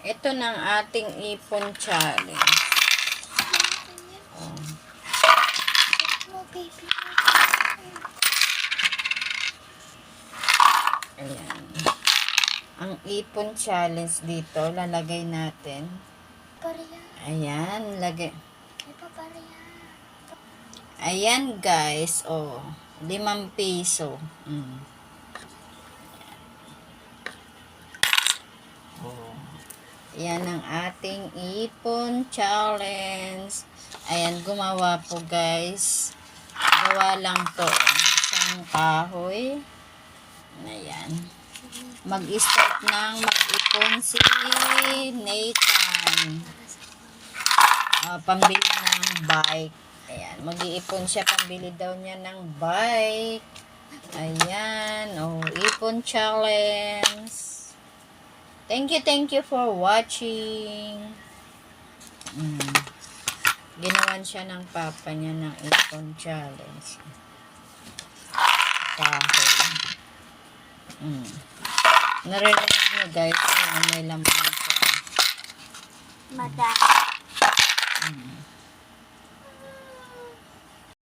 Ito ng ating ipon challenge. Ayan. Ang ipon challenge dito, lalagay natin. Ayan, lagay. Ayan guys, oh. Limang piso. Mm. Yan ang ating ipon challenge. Ayan, gumawa po guys. Gawa lang to. Isang kahoy. Ayan. Mag-start ng mag-ipon si Nathan. Ah, pambili ng bike. Ayan, mag-iipon siya pambili daw niya ng bike. Ayan, oh, ipon challenge. Thank you, thank you for watching. Mm. Ginawan siya ng papa niya ng ipon challenge. Kahoy. Mm. Naririnig niyo guys, yung may laman siya. Mada. Mm.